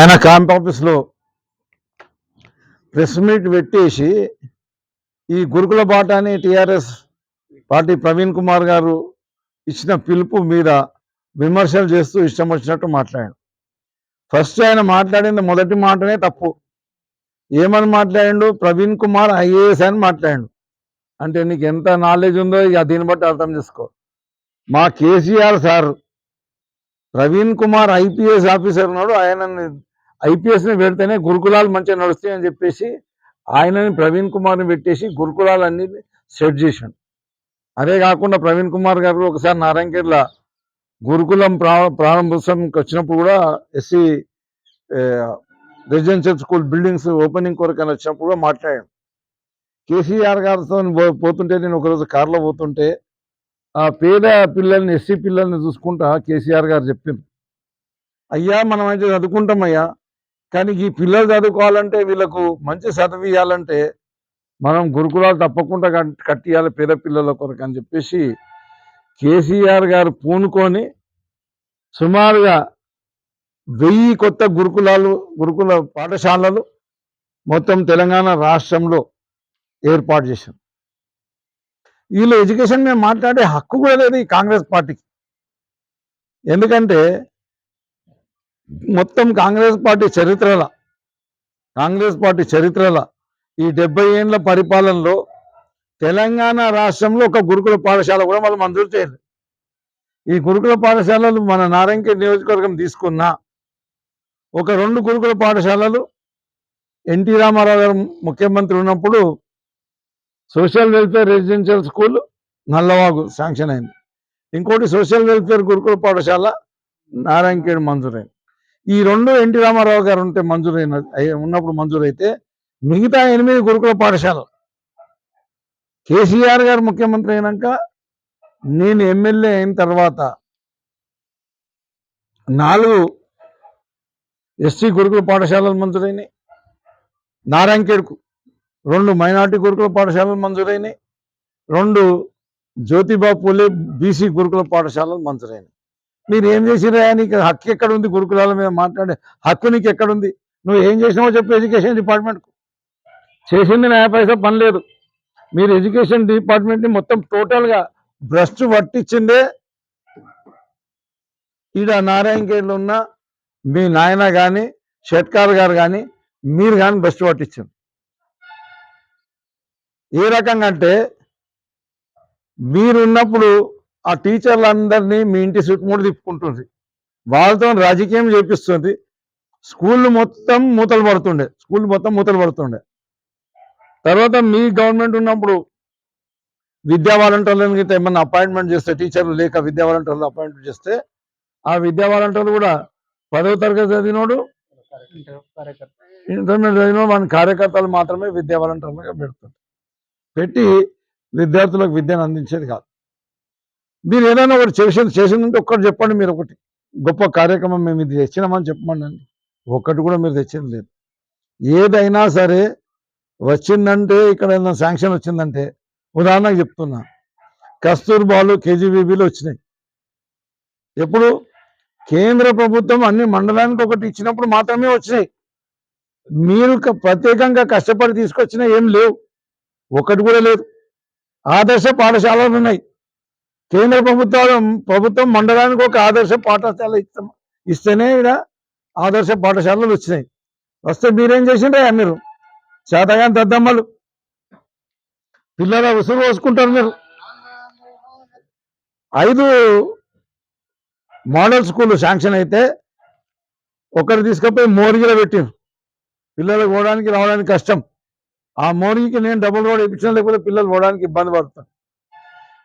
ఆయన క్యాంప్ ఆఫీస్లో press meet పెట్టేసి ఈ గురుకుల బాటాని టిఆర్ఎస్ పార్టీ ప్రవీణ్ కుమార్ గారు ఇచ్చిన పిలుపు మీద విమర్శలు చేస్తూ ఇష్టం వచ్చినట్టు మాట్లాడాడు. ఫస్ట్ ఆయన మాట్లాడింది మొదటి మాటనే తప్పు. ఏమని మాట్లాడిండు? ప్రవీణ్ కుమార్ ఐఏఎస్ అని మాట్లాడిండు. అంటే నీకు ఎంత నాలెడ్జ్ ఉందో ఇక దీన్ని బట్టి అర్థం చేసుకో. మా KCR sir Praveen Kumar IPS officer ఉన్నాడు. ఆయన ఐపీఎస్ని పెడితేనే గురుకులాలు మంచిగా నడుస్తాయని చెప్పేసి ఆయనని ప్రవీణ్ కుమార్ని పెట్టేసి గురుకులాలన్నీ సెట్ చేశాడు. అదే కాకుండా ప్రవీణ్ కుమార్ గారు ఒకసారి నారాయణకేర్ల గురుకులం ప్రా ప్రారంభోత్సవంకి వచ్చినప్పుడు కూడా SC residential school buildings opening కొరకు అని వచ్చినప్పుడు కూడా కేసీఆర్ గారితో పోతుంటే నేను ఒకరోజు కారులో పోతుంటే ఆ పేద పిల్లల్ని ఎస్సీ పిల్లల్ని చూసుకుంటా కేసీఆర్ గారు చెప్పింది అయ్యా మనం అయితే చదువుకుంటాం అయ్యా కానీ ఈ పిల్లలు చదువుకోవాలంటే వీళ్ళకు మంచి చదువు ఇవ్వాలంటే మనం గురుకులాలు తప్పకుండా కట్టియాలి పేద పిల్లల కొరకు అని చెప్పేసి కేసీఆర్ గారు పూనుకొని సుమారుగా వెయ్యి కొత్త గురుకులాలు గురుకుల పాఠశాలలు మొత్తం తెలంగాణ రాష్ట్రంలో ఏర్పాటు చేశాం వీళ్ళు ఎడ్యుకేషన్ మేము మాట్లాడే హక్కు కూడా లేదు ఈ కాంగ్రెస్ పార్టీకి. ఎందుకంటే మొత్తం కాంగ్రెస్ పార్టీ చరిత్రల కాంగ్రెస్ పార్టీ చరిత్రల ఈ డెబ్బై ఏళ్ళ పరిపాలనలో తెలంగాణ రాష్ట్రంలో ఒక గురుకుల పాఠశాల కూడా వాళ్ళు మంజూరు చేయలేదు. ఈ గురుకుల పాఠశాలలు మన నారాయణకే నియోజకవర్గం తీసుకున్నా ఒక రెండు గురుకుల పాఠశాలలు ఎన్టీ రామారావు గారు ముఖ్యమంత్రి ఉన్నప్పుడు social welfare residential school Nallavagu sanction అయింది. ఇంకోటి సోషల్ వెల్ఫేర్ గురుకుల పాఠశాల నారాయణఖేడ్ మంజూరైంది. ఈ రెండు ఎన్టీ రామారావు గారు ఉంటే మంజూరైన ఉన్నప్పుడు మంజూరైతే మిగతా ఎనిమిది గురుకుల పాఠశాలలు. కేసీఆర్ గారు ముఖ్యమంత్రి అయినాక నేను ఎమ్మెల్యే అయిన తర్వాత నాలుగు ఎస్సీ గురుకుల పాఠశాలలు మంజూరైనాయి. నారాయణఖేడ్కు రెండు మైనార్టీ గురుకుల పాఠశాలలు మంజూరైనాయి. రెండు జ్యోతిబా పూలే బీసీ గురుకుల పాఠశాలలు మంజూరైనాయి. మీరు ఏం చేసిరా నీకు హక్కు ఎక్కడ ఉంది గురుకులాల మీద మాట్లాడే హక్కు నీకు ఎక్కడుంది? నువ్వు ఏం చేసినావో చెప్పు ఎడ్యుకేషన్ డిపార్ట్మెంట్కు. చేసింది నా పైసా పని లేదు. మీరు ఎడ్యుకేషన్ డిపార్ట్మెంట్ని మొత్తం టోటల్గా భ్రష్టు పట్టించిందే ఈడ నారాయణఖేడ్లో ఉన్న మీ నాయన కానీ షెట్కార్ గారు కానీ మీరు కానీ భ్రష్టు పట్టించింది ఏ రకంగా అంటే మీరున్నప్పుడు ఆ టీచర్లందరినీ మీ ఇంటి చుట్టుముడు తిప్పుకుంటుంది. వాళ్ళతో రాజకీయం చేపిస్తుంది. స్కూళ్ళు మొత్తం మూతలు పడుతుండే. స్కూల్ మొత్తం మూతలు పడుతుండే. తర్వాత మీ గవర్నమెంట్ ఉన్నప్పుడు విద్యా వాలంటీర్లను గిట్ట ఏమన్నా అపాయింట్మెంట్ చేస్తే టీచర్లు లేక విద్యా వాలంటీర్లు అపాయింట్మెంట్ చేస్తే ఆ విద్యా వాలంటీర్లు కూడా పదవ తరగతి చదివినోడు ఇంటర్మీడియట్ చదివినోడు మన కార్యకర్తలు మాత్రమే విద్యా వాలంటీర్లుగా పెడుతుంది పెట్టి విద్యార్థులకు విద్యను అందించేది కాదు. మీరు ఏదైనా ఒకటి చేసి చేసిందంటే ఒక్కటి చెప్పండి మీరు ఒకటి. గొప్ప కార్యక్రమం మేము ఇది తెచ్చినామని చెప్పమండి ఒక్కటి కూడా మీరు తెచ్చింది లేదు. ఏదైనా సరే వచ్చిందంటే ఇక్కడ ఏదైనా శాంక్షన్ వచ్చిందంటే ఉదాహరణకు చెప్తున్నా. కస్తూర్బాలు కేజీబీబీలు వచ్చినాయి. ఎప్పుడు? కేంద్ర ప్రభుత్వం అన్ని మండలానికి ఒకటి ఇచ్చినప్పుడు మాత్రమే వచ్చినాయి. మీరు ప్రత్యేకంగా కష్టపడి తీసుకొచ్చిన ఏం లేవు. ఒకటి కూడా లేదు. ఆదర్శ పాఠశాలలు ఉన్నాయి. కేంద్ర ప్రభుత్వాలు ప్రభుత్వం మండలానికి ఒక ఆదర్శ పాఠశాల ఇస్తాం. ఇస్తేనే ఇక్కడ ఆదర్శ పాఠశాలలు వచ్చినాయి. వస్తే మీరేం చేసిండే మీరు? చేతగాని దద్దమ్మలు. పిల్లల ఉసురు పోసుకుంటారు మీరు. ఐదు మోడల్ స్కూల్ శాంక్షన్ అయితే ఒకరు తీసుకపోయి మోరిగిలో పెట్టారు. పిల్లలు పోవడానికి రావడానికి కష్టం. ఆ మోరిగికి నేను డబుల్ రోడ్ ఇప్పించిన లేకపోతే పిల్లలు పోవడానికి ఇబ్బంది పడతారు.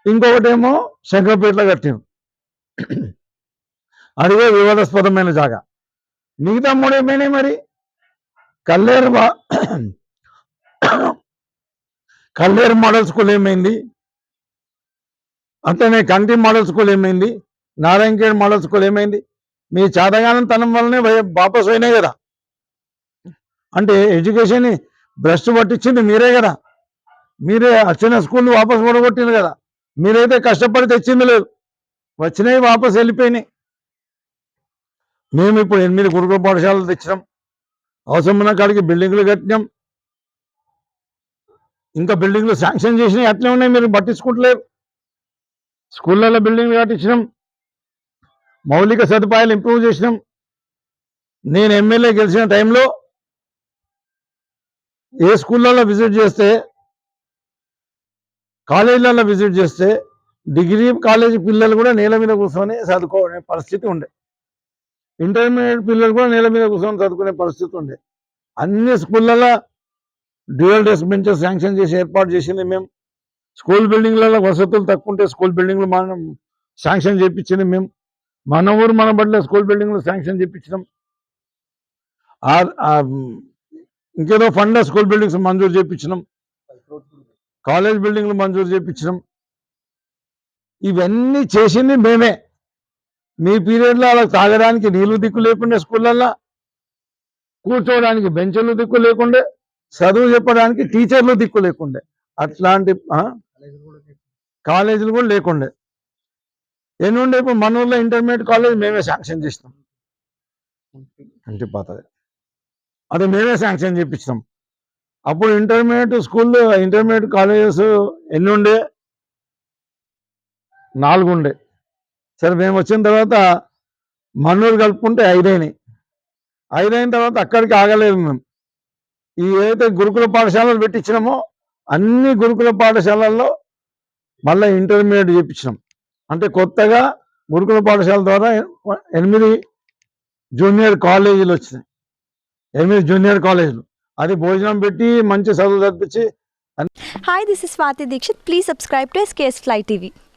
ఇంకొకటేమో శంకరపేటలో కట్టాను అడిగే వివాదాస్పదమైన జాగా. మిగతా మూడు ఏమైనాయి మరి? కల్లేరు కల్లేరు మోడల్ స్కూల్ ఏమైంది? అట్లనే కంటి మోడల్ స్కూల్ ఏమైంది? నారాయణఖేడ్ మోడల్ స్కూల్ ఏమైంది? మీ చాదగానం తనం వల్లనే వాపస్ పోయినాయి కదా. అంటే ఎడ్యుకేషన్ భ్రష్టు పట్టించింది మీరే కదా. మీరే వచ్చిన స్కూల్ వాపస్ పడగొట్టింది కదా. మీరైతే కష్టపడి తెచ్చింది లేదు. వచ్చినాయి వాపస్ వెళ్ళిపోయినాయి. మేము ఇప్పుడు ఎనిమిది గురుకుల పాఠశాలలు తెచ్చినాం. అవసరం ఉన్న కాడికి బిల్డింగ్లు కట్టినాం. ఇంకా బిల్డింగ్లు శాంక్షన్ చేసినాయి అట్లే ఉన్నాయి. మీరు పట్టించుకుంటలేరు. స్కూళ్ళల్లో బిల్డింగ్లు కట్టించినాం. మౌలిక సదుపాయాలు ఇంప్రూవ్ చేసినాం. నేను ఎమ్మెల్యే గెలిచిన టైంలో ఏ స్కూళ్ళల్లో విజిట్ చేస్తే కాలేజీలలో విజిట్ చేస్తే డిగ్రీ కాలేజీ పిల్లలు కూడా నేల మీద కూర్చొని చదువుకునే పరిస్థితి ఉండే. ఇంటర్మీడియట్ పిల్లలు కూడా నేల మీద కూర్చొని చదువుకునే పరిస్థితి ఉండే. అన్ని స్కూళ్ళల్లో డ్యూయల్ డెస్క్ బెంచెస్ శాంక్షన్ చేసి ఏర్పాటు చేసింది మేము. స్కూల్ బిల్డింగ్లలో వసతులు తక్కువ ఉంటే స్కూల్ బిల్డింగ్లు మనం శాంక్షన్ చేయించింది మేము. మన ఊరు మన బడిలో స్కూల్ బిల్డింగ్లు శాంక్షన్ చేయించినాం ఇంకేదో ఫండ్ స్కూల్ బిల్డింగ్స్ మంజూరు చేయించినాం కాలేజ్ బిల్డింగ్లు మంజూరు చేయించినాం ఇవన్నీ చేసింది మేమే. మీ పీరియడ్లో అలా తాగడానికి నీళ్ళు దిక్కు లేకుండే స్కూళ్ళల్లో కూర్చోవడానికి బెంచులు దిక్కు లేకుండే చదువు చెప్పడానికి టీచర్లు దిక్కు లేకుండే. అట్లాంటి? కాలేజీలు కూడా లేకుండే. ఎన్ని ఉండే ఇప్పుడు మన ఊర్లో ఇంటర్మీడియట్ కాలేజ్ మేమే శాంక్షన్ చేసినాం. ఇంటి పాతది. అది మేమే శాంక్షన్ చేపించినాం. అప్పుడు ఇంటర్మీడియట్ స్కూల్ ఇంటర్మీడియట్ కాలేజెస్ ఎన్ని ఉండే? నాలుగు ఉండే. సరే మేము వచ్చిన తర్వాత మన్నూరు కలుపుకుంటే ఐదైనాయి. ఐదైన తర్వాత అక్కడికి ఆగలేదు మేము. ఈ ఏదైతే గురుకుల పాఠశాలలు పెట్టించినామో అన్ని గురుకుల పాఠశాలల్లో మళ్ళీ ఇంటర్మీడియట్ చేపించినాం. అంటే కొత్తగా గురుకుల పాఠశాల ద్వారా ఎనిమిది జూనియర్ కాలేజీలు వచ్చినాయి. ఎనిమిది జూనియర్ కాలేజీలు. అది భోజనం పెట్టి మంచి చదువు చదివించి hi this is Swathi Dikshit please subscribe to SKS fly TV